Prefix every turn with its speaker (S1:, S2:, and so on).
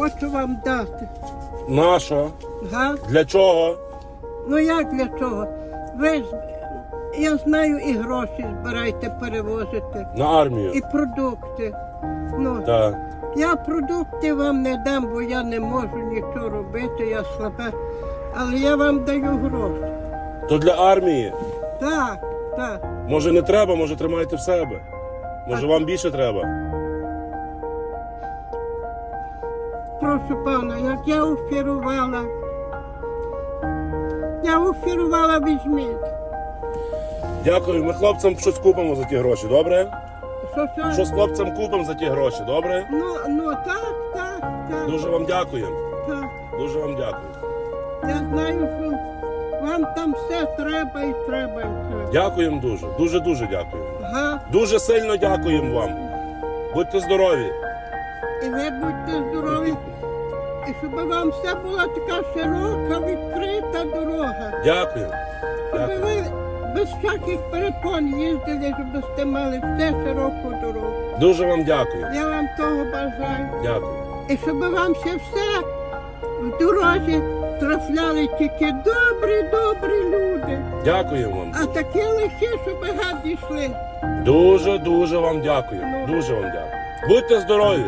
S1: хочу вам дати.
S2: Нащо?
S1: Га?
S2: Для чого?
S1: Ну як для чого? Ви ж, я знаю, і гроші збираєте, перевозите,
S2: На армію.
S1: і продукти. Ну,
S2: Так.
S1: я продукти вам не дам, бо я не можу нічого робити, я слабе. Але я вам даю гроші.
S2: То для армії.
S1: Так, так.
S2: Може не треба, може тримайте в себе. Може вам більше треба.
S1: Прошу пана, як я офірувала. Я офірувала, візьміть.
S2: Дякую, ми хлопцям щось купимо за ті гроші, добре?
S1: Що, що?
S2: Щось хлопцям купимо за ті гроші, добре?
S1: Ну, ну так, так, так,
S2: Дуже вам дякуємо.
S1: так.
S2: Дуже вам дякую.
S1: Я знаю, що вам там все треба і треба, і треба.
S2: Дякуємо дуже. Дуже дуже дякуємо.
S1: Ага.
S2: Дуже сильно дякуємо вам. Будьте здорові.
S1: І ви будьте здорові. І щоб вам все була така широка, відкрита дорога.
S2: Дякую.
S1: Щоб
S2: Дякую.
S1: ви без всяких перепон їздили, щоб ви мали все широку дорогу.
S2: Дуже вам дякую.
S1: Я вам того бажаю.
S2: Дякую.
S1: І щоб вам ще все в дорозі трапляли тільки добрі, добрі люди.
S2: Дякуємо вам.
S1: А такі лише, щоб гадні йшли.
S2: Дуже дуже вам дякую. Дуже вам дякую. Будьте здорові.